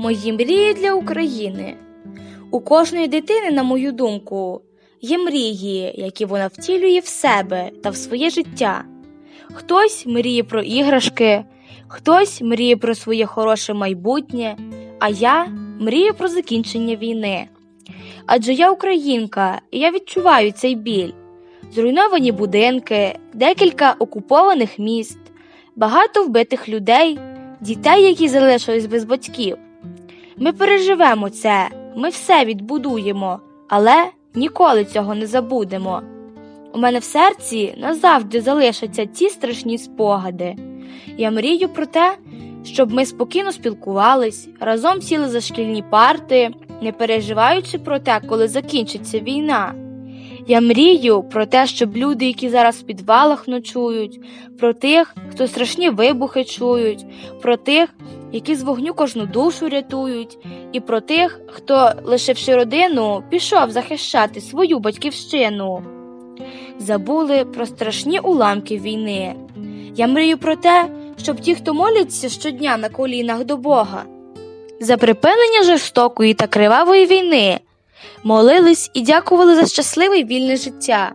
Мої мрії для України. У кожної дитини, на мою думку, є мрії, які вона втілює в себе та в своє життя. Хтось мріє про іграшки, хтось мріє про своє хороше майбутнє, а я мрію про закінчення війни. Адже я українка, і я відчуваю цей біль. Зруйновані будинки, декілька окупованих міст, багато вбитих людей, дітей, які залишились без батьків. Ми переживемо це, ми все відбудуємо, але ніколи цього не забудемо. У мене в серці назавжди залишаться ті страшні спогади. Я мрію про те, щоб ми спокійно спілкувались, разом сіли за шкільні парти, не переживаючи про те, коли закінчиться війна. Я мрію про те, щоб люди, які зараз в підвалах ночують, про тих, хто страшні вибухи чують, про тих, які з вогню кожну душу рятують, і про тих, хто, лишивши родину, пішов захищати свою батьківщину. Забули про страшні уламки війни. Я мрію про те, щоб ті, хто моляться щодня на колінах до Бога, за припинення жорстокої та кривавої війни, молились і дякували за щасливе вільне життя.